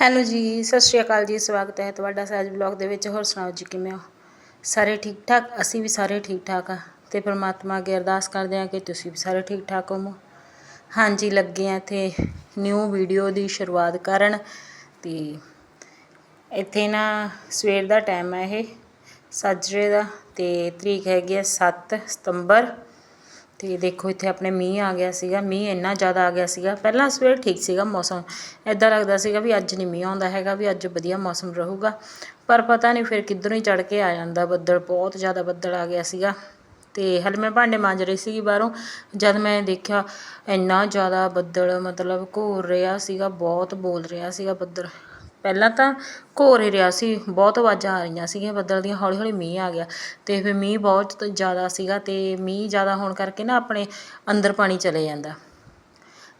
Hello ਜੀ, ਸਤਿ ਸ਼੍ਰੀ ਅਕਾਲ ਜੀ, ਸਵਾਗਤ ਹੈ ਤੁਹਾਡਾ ਸਹਿਜ ਬਲੌਗ ਦੇ ਵਿੱਚ। ਹੋਰ ਸੁਣਾਓ ਜੀ, ਕਿਵੇਂ ਹੋ? ਸਾਰੇ ਠੀਕ ਠਾਕ? ਅਸੀਂ ਵੀ ਸਾਰੇ ਠੀਕ ਠਾਕ ਆ। ਤੇ ਪ੍ਰਮਾਤਮਾ ਅੱਗੇ ਅਰਦਾਸ ਕਰਦੇ ਹਾਂ ਕਿ ਤੁਸੀਂ ਵੀ ਸਾਰੇ ਠੀਕ ਠਾਕ ਹੋਵੋ। ਹਾਂਜੀ, ਲੱਗੇ ਆ ਇੱਥੇ ਨਿਊ ਵੀਡੀਓ ਦੀ ਸ਼ੁਰੂਆਤ ਕਰਨ। ਤੇ ਇੱਥੇ ਨਾ ਸਵੇਰ ਦਾ ਟਾਈਮ ਹੈ ਇਹ, ਸਾਜਰੇ ਦਾ। ਤੇ ਤਰੀਕ ਹੈਗੀ ਹੈ 7 ਸਤੰਬਰ। ਅਤੇ ਦੇਖੋ ਇੱਥੇ ਆਪਣੇ ਮੀਂਹ ਆ ਗਿਆ ਸੀਗਾ, ਮੀਂਹ ਇੰਨਾ ਜ਼ਿਆਦਾ ਆ ਗਿਆ ਸੀਗਾ। ਪਹਿਲਾਂ ਸਵੇਰ ਠੀਕ ਸੀਗਾ ਮੌਸਮ। ਇੱਦਾਂ ਲੱਗਦਾ ਸੀਗਾ ਵੀ ਅੱਜ ਨਹੀਂ ਮੀਂਹ ਆਉਂਦਾ ਹੈਗਾ, ਵੀ ਅੱਜ ਵਧੀਆ ਮੌਸਮ ਰਹੂਗਾ। ਪਰ ਪਤਾ ਨਹੀਂ ਫਿਰ ਕਿੱਧਰੋਂ ਹੀ ਚੜ ਕੇ ਆ ਜਾਂਦਾ ਬੱਦਲ, ਬਹੁਤ ਜ਼ਿਆਦਾ ਬੱਦਲ ਆ ਗਿਆ ਸੀਗਾ। ਤੇ ਹਲੇ ਮੈਂ ਭਾਂਡੇ ਮਾਂਜ ਰਹੀ ਸੀਗੀ ਬਾਹਰੋਂ। ਜਦ ਮੈਂ ਦੇਖਿਆ ਇੰਨਾ ਜ਼ਿਆਦਾ ਬੱਦਲ, ਮਤਲਬ ਘੋਰ ਰਿਹਾ ਸੀਗਾ, ਬਹੁਤ ਬੋਲ ਰਿਹਾ ਸੀਗਾ ਬੱਦਲ। ਪਹਿਲਾਂ ਤਾਂ ਘੋਰ ਹੀ ਰਿਹਾ ਸੀ, ਬਹੁਤ ਆਵਾਜ਼ਾਂ ਆ ਰਹੀਆਂ ਸੀਗੀਆਂ, ਬੱਦਲ ਦੀਆਂ ਹੌਲੀ ਹੌਲੀ ਮੀਂਹ ਆ ਗਿਆ ਅਤੇ ਫਿਰ ਮੀਂਹ ਬਹੁਤ ਜ਼ਿਆਦਾ ਸੀਗਾ ਅਤੇ ਮੀਂਹ ਜ਼ਿਆਦਾ ਹੋਣ ਕਰਕੇ ਨਾ ਆਪਣੇ ਅੰਦਰ ਪਾਣੀ ਚਲੇ ਜਾਂਦਾ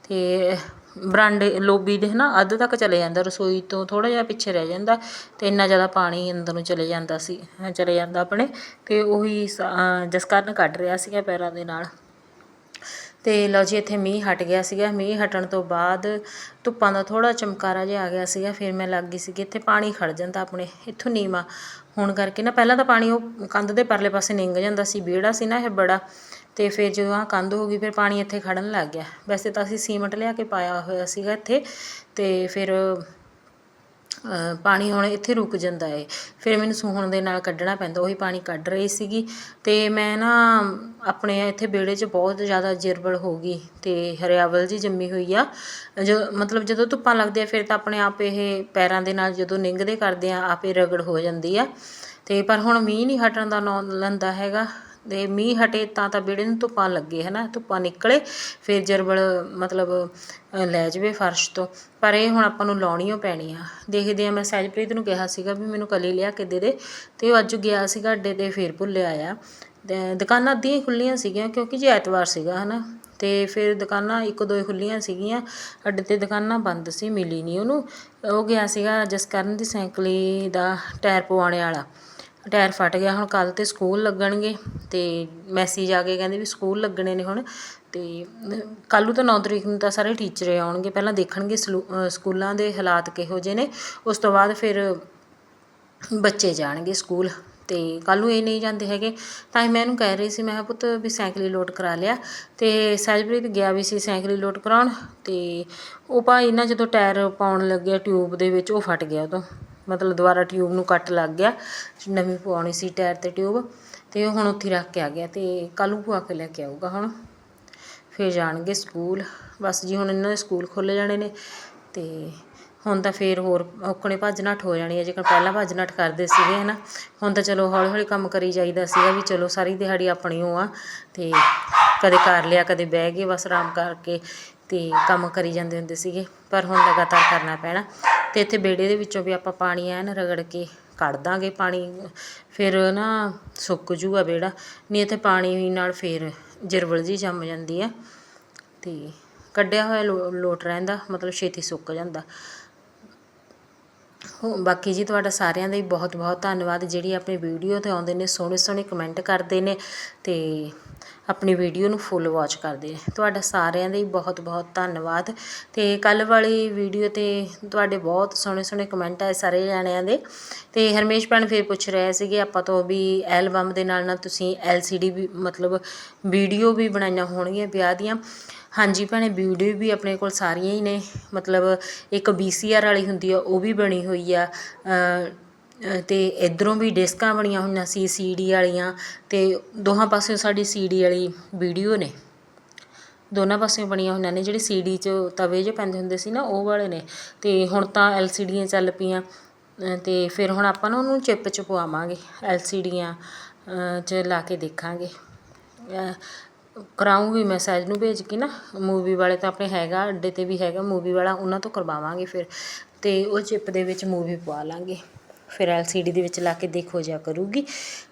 ਅਤੇ ਬਰਾਂਡੇ, ਲੋਬੀ ਦੇ ਨਾ ਅੱਧ ਤੱਕ ਚਲੇ ਜਾਂਦਾ, ਰਸੋਈ ਤੋਂ ਥੋੜ੍ਹਾ ਜਿਹਾ ਪਿੱਛੇ ਰਹਿ ਜਾਂਦਾ ਅਤੇ ਇੰਨਾ ਜ਼ਿਆਦਾ ਪਾਣੀ ਅੰਦਰ ਨੂੰ ਚਲੇ ਜਾਂਦਾ ਸੀ, ਚਲੇ ਜਾਂਦਾ ਆਪਣੇ ਅਤੇ ਉਹੀ ਜਸਕਰਨ ਕੱਢ ਰਿਹਾ ਸੀਗਾ ਪੈਰਾਂ ਦੇ ਨਾਲ। ਅਤੇ ਲਓ ਜੀ, ਇੱਥੇ ਮੀਂਹ ਹਟ ਗਿਆ ਸੀਗਾ। ਮੀਂਹ ਹਟਣ ਤੋਂ ਬਾਅਦ ਧੁੱਪਾਂ ਦਾ ਥੋੜ੍ਹਾ ਚਮਕਾਰਾ ਜਿਹਾ ਆ ਗਿਆ ਸੀਗਾ। ਫਿਰ ਮੈਂ ਲੱਗ ਗਈ ਸੀਗੀ, ਇੱਥੇ ਪਾਣੀ ਖੜ ਜਾਂਦਾ ਆਪਣੇ, ਇੱਥੋਂ ਨੀਵਾਂ। ਹੋਣ ਕਰਕੇ ਨਾ, ਪਹਿਲਾਂ ਤਾਂ ਪਾਣੀ ਉਹ ਕੰਧ ਦੇ ਪਰਲੇ ਪਾਸੇ ਨਿੰਗ ਜਾਂਦਾ ਸੀ, ਵਿਹੜਾ ਸੀ ਨਾ ਇਹ ਬੜਾ। ਤੇ ਫਿਰ ਜਦੋਂ ਆ ਕੰਧ ਹੋ ਗਈ, ਫਿਰ ਪਾਣੀ ਇੱਥੇ ਖੜਨ ਲੱਗ ਗਿਆ। ਵੈਸੇ ਤਾਂ ਅਸੀਂ ਸੀਮੈਂਟ ਲਿਆ ਕੇ ਪਾਇਆ ਹੋਇਆ ਸੀਗਾ ਇੱਥੇ। ਤੇ ਫਿਰ ਪਾਣੀ ਹੁਣ ਇੱਥੇ ਰੁਕ ਜਾਂਦਾ ਹੈ ਫਿਰ ਮੈਨੂੰ ਸੂਹਣ ਦੇ ਨਾਲ ਕੱਢਣਾ ਪੈਂਦਾ, ਉਹੀ ਪਾਣੀ ਕੱਢ ਰਹੀ ਸੀਗੀ। ਅਤੇ ਮੈਂ ਨਾ ਆਪਣੇ ਇੱਥੇ ਵਿਹੜੇ 'ਚ ਬਹੁਤ ਜ਼ਿਆਦਾ ਜਿਰਬਲ ਹੋ ਗਈ ਅਤੇ ਹਰਿਆਵਲ ਜੀ ਜੰਮੀ ਹੋਈ ਆ। ਜ ਮਤਲਬ ਜਦੋਂ ਧੁੱਪਾਂ ਲੱਗਦੀਆਂ, ਫਿਰ ਤਾਂ ਆਪਣੇ ਆਪ ਇਹ ਪੈਰਾਂ ਦੇ ਨਾਲ ਜਦੋਂ ਨਿੰਗਦੇ ਕਰਦੇ ਆ, ਆਪੇ ਰਗੜ ਹੋ ਜਾਂਦੀ ਆ। ਅਤੇ ਪਰ ਹੁਣ ਮੀਂਹ ਨਹੀਂ ਹਟਣ ਦਾ ਨਾਂ ਲੈਂਦਾ ਹੈਗਾ। ਤੇ ਮੀਂਹ ਹਟੇ ਤਾਂ ਤਾਂ ਵਿਹੜੇ ਨੂੰ ਧੁੱਪਾਂ ਲੱਗੇ ਹੈ ਨਾ ਧੁੱਪਾਂ ਨਿਕਲੇ, ਫਿਰ ਜਰਬਲ ਮਤਲਬ ਲੈ ਜਾਵੇ ਫਰਸ਼ ਤੋਂ। ਪਰ ਇਹ ਹੁਣ ਆਪਾਂ ਨੂੰ ਲਾਉਣੀ ਓ ਪੈਣੀ ਆ ਦੇਖਦੇ ਆ ਮੈਂ ਸਹਿਜਪ੍ਰੀਤ ਨੂੰ ਕਿਹਾ ਸੀਗਾ ਵੀ ਮੈਨੂੰ ਕਲੀ ਲਿਆ ਕੇ ਦੇ ਦੇ, ਤੇ ਉਹ ਅੱਜ ਗਿਆ ਸੀਗਾ ਅੱਡੇ ਤੇ, ਫਿਰ ਭੁੱਲਿਆ ਆ ਦੁਕਾਨਾਂ ਅੱਧੀਆਂ ਹੀ ਖੁੱਲੀਆਂ ਸੀਗੀਆਂ, ਕਿਉਂਕਿ ਜੀ ਐਤਵਾਰ ਸੀਗਾ, ਹਨਾ? ਤੇ ਫਿਰ ਦੁਕਾਨਾਂ ਇੱਕ ਦੋ ਹੀ ਖੁੱਲੀਆਂ ਸੀਗੀਆਂ, ਅੱਡੇ ਤੇ ਦੁਕਾਨਾਂ ਬੰਦ ਸੀ, ਮਿਲੀ ਨਹੀਂ ਉਹਨੂੰ। ਉਹ ਗਿਆ ਸੀਗਾ ਜਸਕਰਨ ਦੀ ਸਾਈਕਲੀ ਦਾ ਟਾਇਰ ਪਵਾਉਣੇ ਵਾਲਾ। ਟਾਇਰ ਫਟ ਗਿਆ ਹੁਣ ਕੱਲ ਤੇ ਸਕੂਲ ਲੱਗਣਗੇ ਤੇ ਮੈਸੇਜ ਆ ਕੇ ਕਹਿੰਦੇ ਵੀ ਸਕੂਲ ਲੱਗਣੇ ਨੇ ਹੁਣ ਤੇ ਕੱਲ ਨੂੰ ਤਾਂ 9 ਤਰੀਕ ਨੂੰ ਤਾਂ ਸਾਰੇ ਟੀਚਰ ਆਉਣਗੇ, ਪਹਿਲਾਂ ਦੇਖਣਗੇ ਸਕੂਲਾਂ ਦੇ ਹਾਲਾਤ ਕਿਹੋ ਜਿਹੇ ਨੇ, ਉਸ ਤੋਂ ਬਾਅਦ ਫਿਰ ਬੱਚੇ ਜਾਣਗੇ ਸਕੂਲ ਤੇ ਕੱਲ ਨੂੰ ਇਹ ਨਹੀਂ ਜਾਂਦੇ ਹੈਗੇ। ਤਾਂ ਮੈਂ ਇਹਨੂੰ ਕਹਿ ਰਹੀ ਸੀ, ਮੈਂ ਪੁੱਤ ਵੀ ਸਾਈਕਲ ਲੋਡ ਕਰਾ ਲਿਆ ਤੇ ਸਹਿਜਪ੍ਰੀਤ ਗਿਆ ਵੀ ਸੀ ਸਾਈਕਲ ਲੋਡ ਕਰਾਉਣ ਤੇ ਉਹ ਭਾਈ ਨਾ ਜਦੋਂ ਟਾਇਰ ਪਾਉਣ ਲੱਗਿਆ ਟਿਊਬ ਦੇ ਵਿੱਚ, ਉਹ ਫਟ ਗਿਆ ਉਦੋਂ। ਮਤਲਬ ਦੁਬਾਰਾ ਟਿਊਬ ਨੂੰ ਕੱਟ ਲੱਗ ਗਿਆ, ਨਵੀਂ ਪਵਾਉਣੀ ਸੀ ਟਾਇਰ ਤੇ ਟਿਊਬ, ਤੇ ਉਹ ਹੁਣ ਉੱਥੇ ਰੱਖ ਕੇ ਆ ਗਿਆ ਤੇ ਕੱਲ ਨੂੰ ਪਵਾ ਕੇ ਲੈ ਕੇ ਆਊਗਾ ਹੁਣ। ਫਿਰ ਜਾਣਗੇ ਸਕੂਲ, ਬਸ ਜੀ ਹੁਣ ਇਹਨਾਂ ਦੇ ਸਕੂਲ ਖੁੱਲ੍ਹ ਜਾਣੇ ਨੇ ਤੇ ਹੁਣ ਤਾਂ ਫੇਰ ਹੋਰ ਔਕਣੇ ਭੱਜ ਨੱਠ ਹੋ ਜਾਣੀ ਹੈ ਜੇਕਰ ਪਹਿਲਾਂ ਭੱਜ ਨੱਠ ਕਰਦੇ ਸੀਗੇ ਹੈ ਨਾ ਹੁਣ ਤਾਂ ਚਲੋ ਹੌਲੀ ਹੌਲੀ ਕੰਮ ਕਰੀ ਜਾਈਦਾ ਸੀਗਾ ਵੀ ਚਲੋ ਸਾਰੀ ਦਿਹਾੜੀ ਆਪਣੀ ਓ ਆ ਤੇ ਕਦੇ ਕਰ ਲਿਆ, ਕਦੇ ਬਹਿ ਗਏ, ਬਸ ਆਰਾਮ ਕਰਕੇ ਤੇ ਕੰਮ ਕਰੀ ਜਾਂਦੇ ਹੁੰਦੇ ਸੀਗੇ, ਪਰ ਹੁਣ ਲਗਾਤਾਰ ਕਰਨਾ ਪੈਣਾ। ਅਤੇ ਇੱਥੇ ਵਿਹੜੇ ਦੇ ਵਿੱਚੋਂ ਵੀ ਆਪਾਂ ਪਾਣੀ ਐਨ ਰਗੜ ਕੇ ਕੱਢ ਦਾਂਗੇ ਪਾਣੀ, ਫਿਰ ਨਾ ਸੁੱਕ ਜੂਗਾ ਵਿਹੜਾ ਨਹੀਂ ਇੱਥੇ ਪਾਣੀ ਨਾਲ ਫਿਰ ਜਿਰਵਲ ਜੀ ਜੰਮ ਜਾਂਦੀ ਆ ਅਤੇ ਕੱਢਿਆ ਹੋਇਆ ਲੋ, ਲੋਟ ਰਹਿੰਦਾ, ਮਤਲਬ ਛੇਤੀ ਸੁੱਕ ਜਾਂਦਾ। ਬਾਕੀ ਜੀ ਤੁਹਾਡਾ ਸਾਰਿਆਂ ਦਾ ਹੀ ਬਹੁਤ ਬਹੁਤ ਧੰਨਵਾਦ। ਜਿਹੜੀ ਆਪਣੀ ਵੀਡੀਓ 'ਤੇ ਆਉਂਦੇ ਨੇ, ਸੋਹਣੇ ਸੋਹਣੇ ਕਮੈਂਟ ਕਰਦੇ ਨੇ ਤੇ ਆਪਣੀ ਵੀਡੀਓ ਨੂੰ ਫੁੱਲ ਵਾਚ ਕਰਦੇ ਨੇ। ਤੁਹਾਡਾ ਸਾਰਿਆਂ ਦਾ ਹੀ ਬਹੁਤ ਬਹੁਤ ਧੰਨਵਾਦ। ਤੇ ਕੱਲ ਵਾਲੀ ਵੀਡੀਓ ਤੇ ਤੁਹਾਡੇ ਬਹੁਤ ਸੋਹਣੇ ਸੋਹਣੇ ਕਮੈਂਟ ਆਏ ਸਾਰੇ ਜਾਣਿਆਂ ਦੇ। ਤੇ ਹਰਮੇਸ਼ ਭੈਣ ਫਿਰ ਪੁੱਛ ਰਹੇ ਸੀਗੇ, ਆਪਾਂ ਤੋਂ ਵੀ ਐਲਬਮ ਦੇ ਨਾਲ ਨਾਲ ਤੁਸੀਂ ਐਲਸੀਡੀ ਵੀ, ਮਤਲਬ ਵੀਡੀਓ ਵੀ ਬਣਾਈਆਂ ਹੋਣਗੀਆਂ ਵਿਆਹ ਦੀਆਂ। ਹਾਂਜੀ ਭੈਣੇ, ਵੀਡੀਓ ਵੀ ਆਪਣੇ ਕੋਲ ਸਾਰੀਆਂ ਹੀ ਨੇ। ਮਤਲਬ ਇੱਕ ਬੀ ਸੀ ਆਰ ਵਾਲੀ ਹੁੰਦੀ ਆ, ਉਹ ਵੀ ਬਣੀ ਹੋਈ ਆ। ਅਤੇ ਇੱਧਰੋਂ ਵੀ ਡਿਸਕਾਂ ਬਣੀਆਂ ਹੋਈਆਂ ਸੀ ਸੀ ਡੀ ਵਾਲੀਆਂ ਅਤੇ ਦੋਹਾਂ ਪਾਸਿਓਂ ਸਾਡੀ ਸੀ ਡੀ ਵਾਲੀ ਵੀਡੀਓ ਨੇ। ਦੋਨਾਂ ਪਾਸਿਓਂ ਬਣੀਆਂ ਹੋਈਆਂ ਨੇ, ਜਿਹੜੇ ਸੀ ਡੀ 'ਚ ਤਵੇ ਜੇ ਪੈਂਦੇ ਹੁੰਦੇ ਸੀ ਨਾ, ਉਹ ਵਾਲੇ ਨੇ। ਅਤੇ ਹੁਣ ਤਾਂ ਐੱਲ ਸੀ ਡੀਆਂ ਚੱਲ ਪਈਆਂ ਅਤੇ ਫਿਰ ਹੁਣ ਆਪਾਂ ਨਾ ਉਹਨੂੰ ਚਿੱਪ 'ਚ ਪਵਾਵਾਂਗੇ ਡੀਆਂ 'ਚ ਲਾ ਕੇ ਦੇਖਾਂਗੇ। ਕਰਾਉਂਗੀ ਮੈਂ ਸਹਿਜ ਨੂੰ ਭੇਜ ਕੇ ਨਾ ਮੂਵੀ ਵਾਲੇ ਤਾਂ ਆਪਣੇ ਹੈਗਾ, ਅੱਡੇ 'ਤੇ ਵੀ ਹੈਗਾ ਮੂਵੀ ਵਾਲਾ ਉਹਨਾਂ ਤੋਂ ਕਰਵਾਵਾਂਗੇ ਫਿਰ। ਅਤੇ ਉਹ ਚਿੱਪ ਦੇ ਵਿੱਚ ਮੂਵੀ ਪਵਾ ਲਾਂਗੇ। ਫਿਰ ਐਲ ਸੀ ਡੀ ਦੇ ਵਿੱਚ ਲਾ ਕੇ ਦੇਖੋ ਜਿਆ ਕਰੂਗੀ।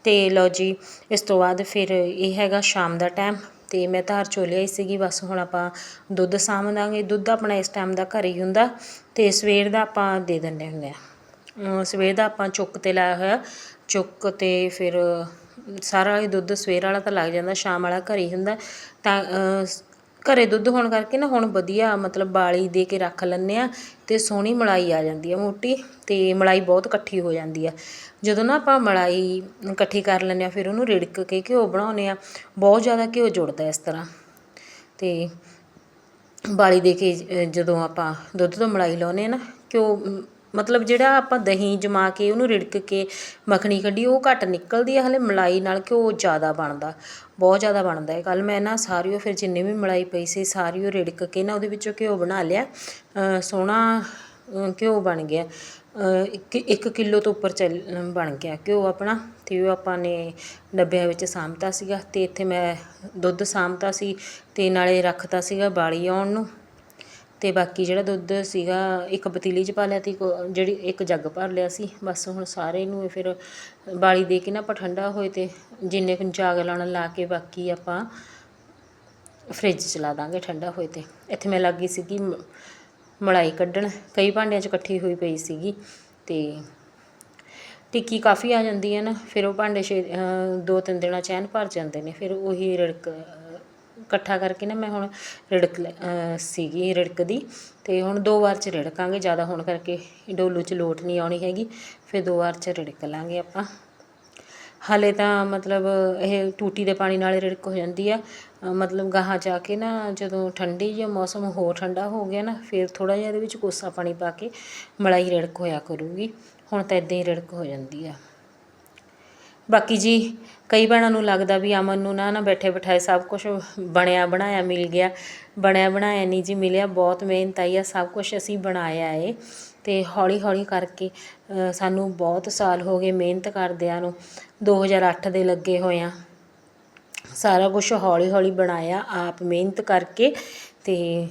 ਤੇ ਲਓ ਜੀ, ਇਸ ਤੋਂ ਬਾਅਦ ਫਿਰ ਇਹ ਹੈਗਾ ਸ਼ਾਮ ਦਾ ਟਾਈਮ ਤੇ ਮੈਂ ਧਾਰ ਚੋ ਲਿਆਈ ਸੀਗੀ, ਬਸ ਹੁਣ ਆਪਾਂ ਦੁੱਧ ਸਾਂਭ ਦਾਂਗੇ ਦੁੱਧ ਆਪਣਾ ਇਸ ਟਾਈਮ ਦਾ ਘਰ ਹੀ ਹੁੰਦਾ। ਤੇ ਸਵੇਰ ਦਾ ਆਪਾਂ ਦੇ ਦਿੰਦੇ ਹੁੰਦੇ ਆ। ਸਵੇਰ ਦਾ ਆਪਾਂ ਚੁੱਕ ਤੇ ਲਾਇਆ ਹੋਇਆ। ਚੁੱਕ ਤੇ ਫਿਰ ਸਾਰਾ ਹੀ ਦੁੱਧ ਸਵੇਰ ਵਾਲਾ ਤਾਂ ਲੱਗ ਜਾਂਦਾ, ਸ਼ਾਮ ਵਾਲਾ ਘਰ ਹੀ ਹੁੰਦਾ। ਤਾਂ ਘਰੇ ਦੁੱਧ ਹੋਣ ਕਰਕੇ ਨਾ ਹੁਣ ਵਧੀਆ ਮਤਲਬ ਬਾਲੀ ਦੇ ਕੇ ਰੱਖ ਲੈਂਦੇ ਆ ਤੇ ਸੋਹਣੀ ਮਲਾਈ ਆ ਜਾਂਦੀ ਆ ਮੋਟੀ ਤੇ ਮਲਾਈ ਬਹੁਤ ਇਕੱਠੀ ਹੋ ਜਾਂਦੀ ਆ। ਜਦੋਂ ਨਾ ਆਪਾਂ ਮਲਾਈ ਇਕੱਠੀ ਕਰ ਲੈਂਦੇ ਆ ਫਿਰ ਉਹਨੂੰ ਰਿੜਕ ਕੇ ਘਿਓ ਬਣਾਉਂਦੇ ਆ ਬਹੁਤ ਜ਼ਿਆਦਾ ਘਿਓ ਜੁੜਦਾ ਇਸ ਤਰ੍ਹਾਂ। ਤੇ ਬਾਲੀ ਦੇ ਕੇ ਜਦੋਂ ਆਪਾਂ ਦੁੱਧ ਤੋਂ ਮਲਾਈ ਲਾਉਂਦੇ ਆ ਨਾ, ਘਿਓ ਮਤਲਬ ਜਿਹੜਾ ਆਪਾਂ ਦਹੀਂ ਜਮਾ ਕੇ ਉਹਨੂੰ ਰਿੜਕ ਕੇ ਮੱਖਣੀ ਕੱਢੀ, ਉਹ ਘੱਟ ਨਿਕਲਦੀ ਆ, ਹਾਲੇ ਮਲਾਈ ਨਾਲ ਘਿਓ ਜ਼ਿਆਦਾ ਬਣਦਾ, ਬਹੁਤ ਜ਼ਿਆਦਾ ਬਣਦਾ ਹੈ ਕੱਲ ਮੈਂ ਨਾ ਸਾਰੀ ਉਹ ਫਿਰ ਜਿੰਨੀ ਵੀ ਮਲਾਈ ਪਈ ਸੀ ਸਾਰੀ ਉਹ ਰਿੜਕ ਕੇ ਨਾ ਉਹਦੇ ਵਿੱਚੋਂ ਘਿਓ ਬਣਾ ਲਿਆ। ਸੋਹਣਾ ਘਿਓ ਬਣ ਗਿਆ। ਇੱਕ ਇੱਕ ਕਿਲੋ ਤੋਂ ਉੱਪਰ ਚੱਲ, ਬਣ ਗਿਆ ਘਿਓ ਆਪਣਾ, ਤੇ ਉਹ ਆਪਾਂ ਨੇ ਡੱਬਿਆਂ ਵਿੱਚ ਸਾਂਭਤਾ ਸੀਗਾ, ਤੇ ਇੱਥੇ ਮੈਂ ਦੁੱਧ ਸਾਂਭਤਾ ਸੀ, ਤੇ ਨਾਲੇ ਰੱਖਤਾ ਸੀਗਾ ਬਾਲੀ ਆਉਣ ਨੂੰ। ਅਤੇ ਬਾਕੀ ਜਿਹੜਾ ਦੁੱਧ ਸੀਗਾ, ਇੱਕ ਪਤੀਲੀ 'ਚ ਪਾ ਲਿਆ ਤੀ, ਕੋ- ਜਿਹੜੀ ਇੱਕ ਜੱਗ ਭਰ ਲਿਆ ਸੀ। ਬਸ ਹੁਣ ਸਾਰੇ ਨੂੰ ਫਿਰ ਬਾਲੀ ਦੇ ਕੇ ਨਾ ਆਪਾਂ ਠੰਡਾ ਹੋਏ ਤੇ ਜਿੰਨੇ ਕੁ ਜਾਗ ਲਾਉਣ ਲਾ ਕੇ ਬਾਕੀ ਆਪਾਂ ਫਰਿੱਜ 'ਚ ਲਾ ਦਾਂਗੇ ਠੰਡਾ ਹੋਏ ਤੇ। ਇੱਥੇ ਮੈਂ ਲੱਗੀ ਸੀਗੀ ਮ- ਮਲਾਈ ਕੱਢਣ। ਕਈ ਭਾਂਡਿਆਂ 'ਚ ਇਕੱਠੀ ਹੋਈ ਪਈ ਸੀਗੀ ਅਤੇ ਟਿੱਕੀ ਕਾਫੀ ਆ ਜਾਂਦੀ ਹੈ ਨਾ, ਫਿਰ ਉਹ ਭਾਂਡੇ ਛੇ ਦੋ ਤਿੰਨ ਦਿਨਾਂ ਚੈਨ ਭਰ ਜਾਂਦੇ ਨੇ, ਫਿਰ ਉਹੀ ਰਿੜਕ ਇਕੱਠਾ ਕਰਕੇ ਨਾ ਮੈਂ ਹੁਣ ਰਿੜਕ ਲੈ- ਸੀਗੀ ਰਿੜਕਦੀ ਤੇ ਹੁਣ ਦੋ ਵਾਰ ਚ ਰਿੜਕਾਂਗੇ, ਜ਼ਿਆਦਾ ਹੋਣ ਕਰਕੇ ਡੋਲੂ ਚ ਲੋਟ ਨਹੀਂ ਆਉਣੀ ਹੈਗੀ, ਫਿਰ ਦੋ ਵਾਰ ਚ ਰਿੜਕ ਲਾਂਗੇ ਆਪਾਂ। ਹਾਲੇ ਤਾਂ ਮਤਲਬ ਇਹ ਟੂਟੀ ਦੇ ਪਾਣੀ ਨਾਲ ਰਿੜਕ ਹੋ ਜਾਂਦੀ ਆ ਮਤਲਬ ਗਾਹਾਂ ਜਾ ਕੇ ਨਾ ਜਦੋਂ ਠੰਡੀ ਜਾਂ ਮੌਸਮ ਹੋਰ ਠੰਡਾ ਹੋ ਗਿਆ ਨਾ, ਫਿਰ ਥੋੜਾ ਜਿਹਾ ਇਹਦੇ ਵਿੱਚ ਕੋਸਾ ਪਾਣੀ ਪਾ ਕੇ ਮਲਾਈ ਰਿੜਕ ਹੋਇਆ ਕਰੂਗੀ, ਹੁਣ ਤਾਂ ਇਦਾਂ ਹੀ ਰਿੜਕ ਹੋ ਜਾਂਦੀ ਆ। ਬਾਕੀ ਜੀ, ਕਈ ਭੈਣਾਂ ਨੂੰ ਲੱਗਦਾ ਵੀ ਅਮਨ ਨੂੰ ਨਾ ਨਾ ਬੈਠੇ ਬਿਠਾਏ ਸਭ ਕੁਝ ਬਣਿਆ ਬਣਾਇਆ ਮਿਲ ਗਿਆ। ਬਣਿਆ ਬਣਾਇਆ ਨਹੀਂ ਜੀ, ਮਿਲਿਆ ਬਹੁਤ ਮਿਹਨਤ ਆਈ ਆ, ਸਭ ਕੁਝ ਅਸੀਂ ਬਣਾਇਆ ਏ। ਤੇ ਹੌਲੀ ਹੌਲੀ ਕਰਕੇ ਸਾਨੂੰ ਬਹੁਤ ਸਾਲ ਹੋ ਗਏ ਮਿਹਨਤ ਕਰਦਿਆਂ ਨੂੰ 2008 ਦੇ ਲੱਗੇ ਹੋਏ ਆ। ਸਾਰਾ ਕੁਝ ਹੌਲੀ ਹੌਲੀ ਬਣਾਇਆ, ਆਪ ਮਿਹਨਤ ਕਰਕੇ ਤੇ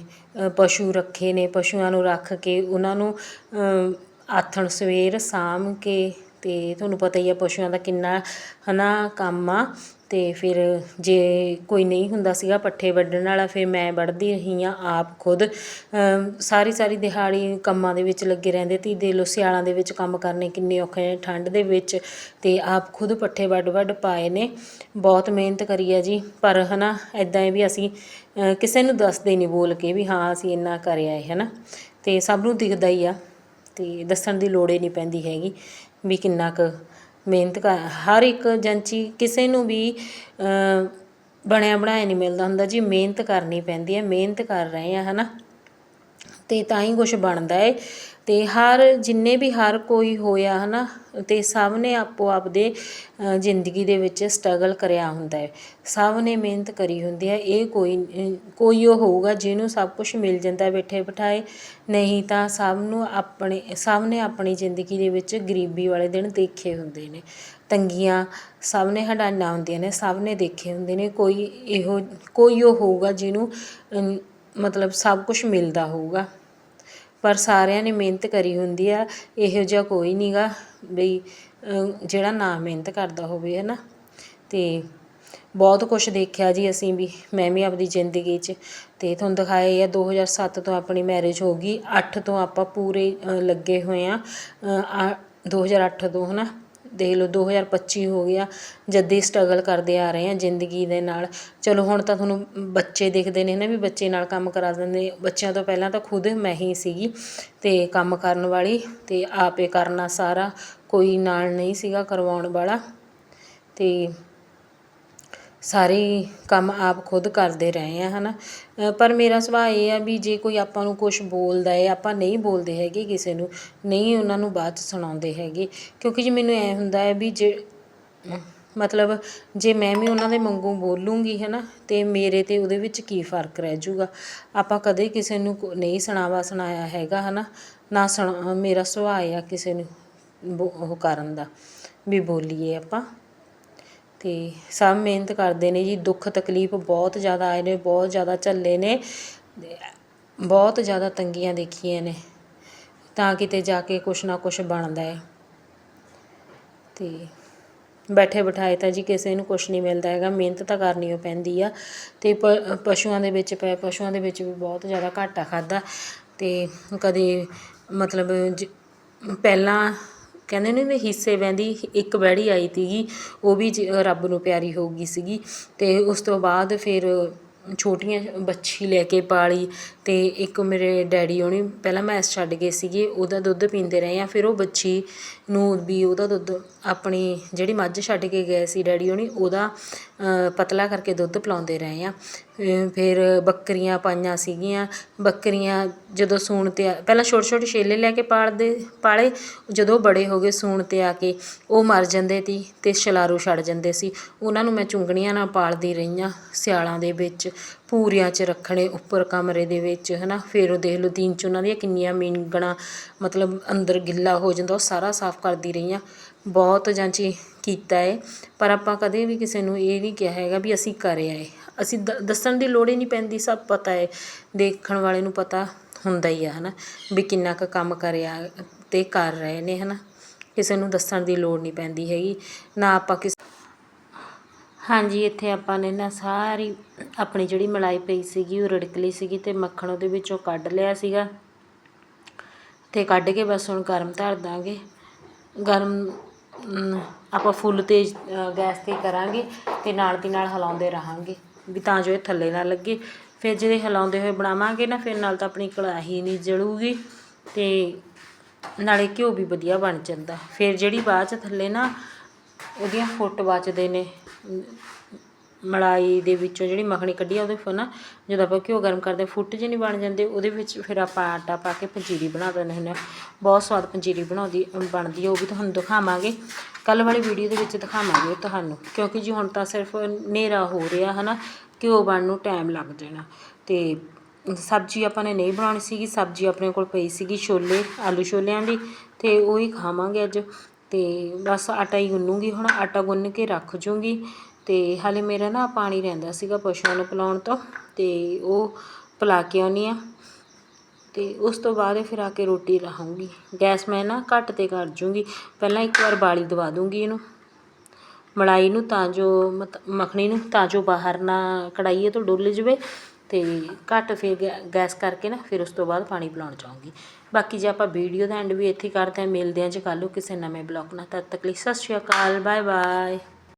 ਪਸ਼ੂ ਰੱਖੇ ਨੇ, ਪਸ਼ੂਆਂ ਨੂੰ ਰੱਖ ਕੇ, ਉਹਨਾਂ ਨੂੰ ਆਥਣ ਸਵੇਰ ਸਾਂਭ ਕੇ ਅਤੇ ਤੁਹਾਨੂੰ ਪਤਾ ਹੀ ਆ ਪਸ਼ੂਆਂ ਦਾ ਕਿੰਨਾ ਹੈ ਨਾ ਕੰਮ ਆ ਅਤੇ ਫਿਰ ਜੇ ਕੋਈ ਨਹੀਂ ਹੁੰਦਾ ਸੀਗਾ ਪੱਠੇ ਵੱਢਣ ਵਾਲਾ, ਫਿਰ ਮੈਂ ਵੱਢਦੀ ਰਹੀ ਹਾਂ ਆਪ ਖੁਦ। ਸਾਰੀ ਸਾਰੀ ਦਿਹਾੜੀ ਕੰਮਾਂ ਦੇ ਵਿੱਚ ਲੱਗੇ ਰਹਿੰਦੇ ਤੀ ਦੇ ਲੋ ਸਿਆਲਾਂ ਦੇ ਵਿੱਚ ਕੰਮ ਕਰਨੇ ਕਿੰਨੇ ਔਖੇ ਨੇ, ਠੰਡ ਦੇ ਵਿੱਚ ਅਤੇ ਆਪ ਖੁਦ ਪੱਠੇ ਵੱਢ ਵੱਢ ਪਾਏ ਨੇ। ਬਹੁਤ ਮਿਹਨਤ ਕਰੀ ਆ ਜੀ, ਪਰ ਹੈ ਨਾ ਐਦਾਂ ਹੈ ਵੀ ਅਸੀਂ ਕਿਸੇ ਨੂੰ ਦੱਸਦੇ ਨਹੀਂ ਬੋਲ ਕੇ ਵੀ ਹਾਂ ਅਸੀਂ ਇੰਨਾ ਕਰਿਆ ਹੈ ਨਾ ਅਤੇ ਸਭ ਨੂੰ ਦਿਖਦਾ ਹੀ ਆ ਅਤੇ ਦੱਸਣ ਦੀ ਲੋੜ ਹੀ ਨਹੀਂ ਪੈਂਦੀ ਹੈਗੀ। ਵੀ ਕਿੰਨਾ ਕੁ ਮਿਹਨਤ ਕਰ, ਹਰ ਇੱਕ ਜੰਚੀ ਕਿਸੇ ਨੂੰ ਵੀ ਬਣਿਆ ਬਣਾਇਆ ਨਹੀਂ ਮਿਲਦਾ ਹੁੰਦਾ ਜੀ, ਮਿਹਨਤ ਕਰਨੀ ਪੈਂਦੀ ਹੈ, ਮਿਹਨਤ ਕਰ ਰਹੇ ਆ ਨਾ ਅਤੇ ਤਾਂ ਹੀ ਕੁਛ ਬਣਦਾ ਏ। ਅਤੇ ਹਰ, ਜਿੰਨੇ ਵੀ ਹਰ ਕੋਈ ਹੋਇਆ ਹੈ ਨਾ ਅਤੇ ਸਭ ਨੇ ਆਪੋ ਆਪਦੇ ਜ਼ਿੰਦਗੀ ਦੇ ਵਿੱਚ ਸਟਰਗਲ ਕਰਿਆ ਹੁੰਦਾ ਹੈ ਸਭ ਨੇ ਮਿਹਨਤ ਕਰੀ ਹੁੰਦੀ ਹੈ ਇਹ ਕੋਈ ਕੋਈ ਉਹ ਹੋਊਗਾ ਜਿਹਨੂੰ ਸਭ ਕੁਛ ਮਿਲ ਜਾਂਦਾ ਬੈਠੇ ਬਿਠਾਏ। ਨਹੀਂ ਤਾਂ ਸਭ ਨੂੰ ਆਪਣੇ, ਸਭ ਨੇ ਆਪਣੀ ਜ਼ਿੰਦਗੀ ਦੇ ਵਿੱਚ ਗਰੀਬੀ ਵਾਲੇ ਦਿਨ ਦੇਖੇ ਹੁੰਦੇ ਨੇ। ਤੰਗੀਆਂ ਸਭ ਨੇ ਹੰਢਾਈਆਂ ਹੁੰਦੀਆਂ ਨੇ, ਸਭ ਨੇ ਦੇਖੇ ਹੁੰਦੇ ਨੇ। ਕੋਈ ਇਹੋ, ਕੋਈ ਉਹ ਹੋਊਗਾ ਜਿਹਨੂੰ ਮਤਲਬ ਸਭ ਕੁਝ ਮਿਲਦਾ ਹੋਊਗਾ। ਪਰ ਸਾਰਿਆਂ ਨੇ ਮਿਹਨਤ ਕਰੀ ਹੁੰਦੀ ਆ, ਇਹੋ ਜਿਹਾ ਕੋਈ ਨਹੀਂਗਾ ਬਈ ਜਿਹੜਾ ਨਾ ਮਿਹਨਤ ਕਰਦਾ ਹੋਵੇ ਹੈ ਨਾ ਤੇ ਬਹੁਤ ਕੁਝ ਦੇਖਿਆ ਜੀ ਅਸੀਂ ਵੀ, ਮੈਂ ਵੀ ਆਪਦੀ ਜ਼ਿੰਦਗੀ 'ਚ। ਤੇ ਤੁਹਾਨੂੰ ਦਿਖਾਇਆ ਆ 2007 ਤੋਂ ਆਪਣੀ ਮੈਰਿਜ ਹੋ ਗਈ 8 ਤੋਂ ਆਪਾਂ ਪੂਰੇ ਲੱਗੇ ਹੋਏ ਆ 2008 ਤੋਂ, ਹਨਾ। ਦੇਖ ਲਓ 2025 ਹੋ ਗਿਆ, ਜੱਦੀ ਸਟਰਗਲ ਕਰਦੇ ਆ ਰਹੇ ਹਾਂ ਜ਼ਿੰਦਗੀ ਦੇ ਨਾਲ। ਚਲੋ, ਹੁਣ ਤਾਂ ਤੁਹਾਨੂੰ ਬੱਚੇ ਦਿਖਦੇ ਨੇ ਨਾ ਵੀ ਬੱਚੇ ਨਾਲ ਕੰਮ ਕਰਾ ਦਿੰਦੇ ਬੱਚਿਆਂ ਤੋਂ ਪਹਿਲਾਂ ਤਾਂ ਖੁਦ ਮੈਂ ਹੀ ਸੀਗੀ ਅਤੇ ਕੰਮ ਕਰਨ ਵਾਲੀ ਤੇ ਆਪੇ ਕਰਨਾ ਸਾਰਾ, ਕੋਈ ਨਾਲ ਨਹੀਂ ਸੀਗਾ ਕਰਵਾਉਣ ਵਾਲਾ। ਅਤੇ ਸਾਰੇ ਕੰਮ ਆਪ ਖੁਦ ਕਰਦੇ ਰਹੇ ਹਾਂ ਹੈ ਨਾ ਪਰ ਮੇਰਾ ਸੁਭਾਅ ਇਹ ਆ ਵੀ ਜੇ ਕੋਈ ਆਪਾਂ ਨੂੰ ਕੁਝ ਬੋਲਦਾ ਹੈ ਆਪਾਂ ਨਹੀਂ ਬੋਲਦੇ ਹੈਗੇ ਕਿਸੇ ਨੂੰ, ਨਹੀਂ ਉਹਨਾਂ ਨੂੰ ਬਾਅਦ ਚ ਸੁਣਾਉਂਦੇ ਹੈਗੇ। ਕਿਉਂਕਿ ਜੀ ਮੈਨੂੰ ਐਂ ਹੁੰਦਾ ਹੈ ਵੀ ਜੇ, ਮਤਲਬ ਜੇ ਮੈਂ ਵੀ ਉਹਨਾਂ ਦੇ ਵਾਂਗੂ ਬੋਲੂੰਗੀ ਹੈ ਨਾ ਤੇ ਮੇਰੇ ਤੇ ਉਹਦੇ ਵਿੱਚ ਕੀ ਫ਼ਰਕ ਰਹਿ ਜਾਊਗਾ ਆਪਾਂ ਕਦੇ ਕਿਸੇ ਨੂੰ ਨਹੀਂ ਸੁਣਾਵਾ ਸੁਣਾਇਆ ਹੈਗਾ ਹੈ ਨਾ ਨਾ ਸੁਣਾ, ਮੇਰਾ ਸੁਭਾਅ ਆ ਕਿਸੇ ਨੂੰ ਬੋ- ਉਹ ਕਰਨ ਦਾ, ਵੀ ਬੋਲੀਏ ਆਪਾਂ। ਤੇ ਸਭ ਮਿਹਨਤ ਕਰਦੇ ਨੇ ਜੀ, ਦੁੱਖ ਤਕਲੀਫ ਬਹੁਤ ਜ਼ਿਆਦਾ ਆਏ ਨੇ, ਬਹੁਤ ਜ਼ਿਆਦਾ ਝੱਲੇ ਨੇ ਬਹੁਤ ਜ਼ਿਆਦਾ ਤੰਗੀਆਂ ਦੇਖੀਆਂ ਨੇ, ਤਾਂ ਕਿਤੇ ਜਾ ਕੇ ਕੁਛ ਨਾ ਕੁਛ ਬਣਦਾ ਹੈ। ਤੇ ਬੈਠੇ ਬਿਠਾਏ ਤਾਂ ਜੀ ਕਿਸੇ ਨੂੰ ਕੁਛ ਨਹੀਂ ਮਿਲਦਾ ਹੈਗਾ, ਮਿਹਨਤ ਤਾਂ ਕਰਨੀ ਓ ਪੈਂਦੀ ਆ ਅਤੇ ਪ- ਪਸ਼ੂਆਂ ਦੇ ਵਿੱਚ ਪੈ, ਪਸ਼ੂਆਂ ਦੇ ਵਿੱਚ ਵੀ ਬਹੁਤ ਜ਼ਿਆਦਾ ਘਾਟਾ ਖਾਦਾ ਅਤੇ ਕਦੇ ਮਤਲਬ ਜ- ਪਹਿਲਾਂ ਕਹਿੰਦੇ ਨੇ ਵੀ ਹਿੱਸੇ ਵਹਿੰਦੀ ਇੱਕ ਬੈੜੀ ਆਈ ਤੀਗੀ ਉਹ ਵੀ ਰੱਬ ਨੂੰ ਪਿਆਰੀ ਹੋ ਗਈ ਸੀਗੀ ਅਤੇ ਉਸ ਤੋਂ ਬਾਅਦ ਫਿਰ ਛੋਟੀਆਂ ਬੱਛੀ ਲੈ ਕੇ ਪਾਲੀ ਅਤੇ ਇੱਕ ਮੇਰੇ ਡੈਡੀ ਉਹਨੇ ਪਹਿਲਾਂ ਮੈਸ ਛੱਡ ਗਏ ਸੀਗੇ, ਉਹਦਾ ਦੁੱਧ ਪੀਂਦੇ ਰਹੇ ਆ, ਫਿਰ ਉਹ ਬੱਚੀ ਨੂੰ ਵੀ ਉਹਦਾ ਦੁੱਧ ਆਪਣੀ ਜਿਹੜੀ ਮੱਝ ਛੱਡ ਕੇ ਗਏ ਸੀ ਡੈਡੀ ਹੋਣੀ ਉਹਦਾ ਪਤਲਾ ਕਰਕੇ ਦੁੱਧ ਪਿਲਾਉਂਦੇ ਰਹੇ ਹਾਂ। ਫਿਰ ਬੱਕਰੀਆਂ ਪਾਈਆਂ ਸੀਗੀਆਂ। ਬੱਕਰੀਆਂ ਜਦੋਂ ਸੂਣ ਤੇ ਆ- ਪਹਿਲਾਂ ਛੋਟੇ ਛੋਟੇ ਛੇਲੇ ਲੈ ਕੇ ਪਾਲਦੇ, ਪਾਲੇ। ਜਦੋਂ ਬੜੇ ਹੋ ਗਏ ਸੂਣ ਤੇ ਆ ਕੇ ਉਹ ਮਰ ਜਾਂਦੇ ਤੀ ਅਤੇ ਛਲਾਰੂ ਛੱਡ ਜਾਂਦੇ ਸੀ। ਉਹਨਾਂ ਨੂੰ ਮੈਂ ਚੁੰਗਣੀਆਂ ਨਾਲ ਪਾਲਦੀ ਰਹੀ ਹਾਂ ਸਿਆਲਾਂ ਦੇ ਵਿੱਚ, ਪੂਰੀਆਂ 'ਚ ਰੱਖਣੇ ਉੱਪਰ ਕਮਰੇ ਦੇ ਵਿੱਚ ਹੈ ਨਾ ਫਿਰ ਉਹ ਦੇਖ ਲਓ ਦਿਨ 'ਚ ਉਹਨਾਂ ਦੀਆਂ ਕਿੰਨੀਆਂ ਮੀਂਗਣਾ ਮਤਲਬ ਅੰਦਰ ਗਿੱਲਾ ਹੋ ਜਾਂਦਾ, ਉਹ ਸਾਰਾ ਸਾਫ਼ ਕਰਦੀ ਰਹੀ ਹਾਂ। ਬਹੁਤ ਜਾਂਚੀ ਕੀਤਾ ਹੈ, ਪਰ ਆਪਾਂ ਕਦੇ ਵੀ ਕਿਸੇ ਨੂੰ ਇਹ ਨਹੀਂ ਕਿਹਾ ਹੈਗਾ ਵੀ ਅਸੀਂ ਕਰਿਆ ਹੈ ਅਸੀਂ ਦ- ਦੱਸਣ ਦੀ ਲੋੜ ਹੀ ਨਹੀਂ ਪੈਂਦੀ, ਸਭ ਪਤਾ ਹੈ, ਦੇਖਣ ਵਾਲੇ ਨੂੰ ਪਤਾ ਹੁੰਦਾ ਹੀ ਆ ਹੈ ਨਾ ਵੀ ਕਿੰਨਾ ਕੁ ਕੰਮ ਕਰਿਆ ਅਤੇ ਕਰ ਰਹੇ ਨੇ ਹੈ ਨਾ ਕਿਸੇ ਨੂੰ ਦੱਸਣ ਦੀ ਲੋੜ ਨਹੀਂ ਪੈਂਦੀ ਹੈਗੀ, ਨਾ ਆਪਾਂ ਕਿਸ, ਹਾਂਜੀ, ਇੱਥੇ ਆਪਾਂ ਨੇ ਨਾ ਸਾਰੀ ਆਪਣੀ ਜਿਹੜੀ ਮਲਾਈ ਪਈ ਸੀਗੀ, ਉਹ ਰੜਕ ਲਈ ਸੀਗੀ ਤੇ ਮੱਖਣ ਉਹਦੇ ਵਿੱਚੋਂ ਕੱਢ ਲਿਆ ਸੀਗਾ। ਤੇ ਕੱਢ ਕੇ ਬਸ ਹੁਣ ਗਰਮ ਧਰ ਦਾਂਗੇ। ਗਰਮ ਆਪਾਂ ਫੁੱਲ ਤੇਜ਼ ਗੈਸ ਤੇ ਕਰਾਂਗੇ ਤੇ ਨਾਲ ਦੀ ਨਾਲ ਹਿਲਾਉਂਦੇ ਰਹਾਂਗੇ। ਵੀ ਤਾਂ ਜੋ ਇਹ ਥੱਲੇ ਨਾ ਲੱਗੇ। ਫਿਰ ਜਿਹੜੇ ਹਿਲਾਉਂਦੇ ਹੋਏ ਬਣਾਵਾਂਗੇ ਨਾ, ਫਿਰ ਨਾਲ ਤਾਂ ਆਪਣੀ ਕੜਾਹੀ ਨਹੀਂ ਜਲੂਗੀ ਤੇ ਨਾਲੇ ਘਿਓ ਵੀ ਵਧੀਆ ਬਣ ਜਾਂਦਾ। ਫਿਰ ਜਿਹੜੀ ਬਾਅਦ ਚ ਥੱਲੇ ਨਾ, ਉਹਦੀਆਂ ਫੁੱਟ ਬਚਦੇ ਨੇ। ਮਲਾਈ ਦੇ ਵਿੱਚੋਂ ਜਿਹੜੀ ਮੱਖਣੀ ਕੱਢੀ ਆ, ਉਹਦੇ ਫਿਰ ਨਾ ਜਦੋਂ ਆਪਾਂ ਘਿਓ ਗਰਮ ਕਰਦੇ ਫੁੱਟ ਜਿਹੇ ਨਹੀਂ ਬਣ ਜਾਂਦੇ, ਉਹਦੇ ਵਿੱਚ ਫਿਰ ਆਪਾਂ ਆਟਾ ਪਾ ਕੇ ਪੰਜੀਰੀ ਬਣਾ ਦਿੰਦੇ ਹੁੰਦੇ ਹਾਂ। ਬਹੁਤ ਸਵਾਦ ਪੰਜੀਰੀ ਬਣਾਉਂਦੀ, ਬਣਦੀ ਹੈ ਉਹ ਵੀ ਤੁਹਾਨੂੰ ਦਿਖਾਵਾਂਗੇ। ਕੱਲ ਵਾਲੀ ਵੀਡੀਓ ਦੇ ਵਿੱਚ ਦਿਖਾਵਾਂਗੇ ਉਹ ਤੁਹਾਨੂੰ, ਕਿਉਂਕਿ ਜੀ ਹੁਣ ਤਾਂ ਸਿਰਫ ਹਨੇਰਾ ਹੋ ਰਿਹਾ, ਹਨਾ? ਘਿਓ ਬਣਨ ਨੂੰ ਟਾਈਮ ਲੱਗ ਜਾਣਾ। ਤੇ ਸਬਜ਼ੀ ਆਪਾਂ ਨੇ ਨਹੀਂ ਬਣਾਉਣੀ ਸੀਗੀ, ਸਬਜ਼ੀ ਆਪਣੇ ਕੋਲ ਪਈ ਸੀਗੀ ਛੋਲੇ, ਆਲੂ ਛੋਲਿਆਂ ਦੀ, ਤੇ ਉਹ ਹੀ ਖਾਵਾਂਗੇ ਅੱਜ। ਤੇ ਬਸ ਆਟਾ ਹੀ ਗੁੰਨੂਗੀ, ਹੁਣ ਆਟਾ ਗੁੰਨ ਕੇ ਰੱਖ ਜੂੰਗੀ। ਤੇ ਹਾਲੇ ਮੇਰਾ ਨਾ ਪਾਣੀ ਰਹਿੰਦਾ ਸੀਗਾ ਪਸ਼ੂਆਂ ਨੂੰ ਪਿਲਾਉਣ ਤੋਂ ਤੇ ਉਹ ਪਿਲਾ ਕੇ ਆਉਣੀ ਆ ਤੇ ਉਸ ਤੋਂ ਬਾਅਦ ਫਿਰ ਆ ਕੇ ਰੋਟੀ ਲਾਹੂੰਗੀ। ਗੈਸ ਮੈਂ ਨਾ ਘੱਟ ਤੇ ਕਰ ਜੂੰਗੀ। ਪਹਿਲਾਂ ਇੱਕ ਵਾਰ ਬਾਲੀ ਦਵਾ ਦੂੰਗੀ ਇਹਨੂੰ। ਮਲਾਈ ਨੂੰ ਤਾਂ ਜੋ ਮਤ- ਮੱਖਣੀ ਨੂੰ ਤਾਂ ਜੋ ਬਾਹਰ ਨਾ ਕੜਾਈਏ ਤੋਂ ਡੁੱਲ ਜਵੇ ਤੇ ਘੱਟ ਫਿਰ ਗੈ- ਗੈਸ ਕਰਕੇ ਨਾ ਫਿਰ ਉਸ ਤੋਂ ਬਾਅਦ ਪਾਣੀ ਪਿਲਾਉਣ ਚਾਹੂੰਗੀ ਬਾਕੀ ਜੇ ਆਪਾਂ ਵੀਡੀਓ ਦਾ ਐਂਡ ਵੀ ਇੱਥੇ ਕਰਦੇ ਹਾਂ। ਮਿਲਦੇ ਹਾਂ ਜੇ ਕੱਲ੍ਹ ਨੂੰ ਕਿਸੇ ਨਵੇਂ ਬਲੌਗ ਨਾਲ। ਤਦ ਤੱਕ ਲਈ ਸਤਿ ਸ਼੍ਰੀ ਅਕਾਲ। Bye bye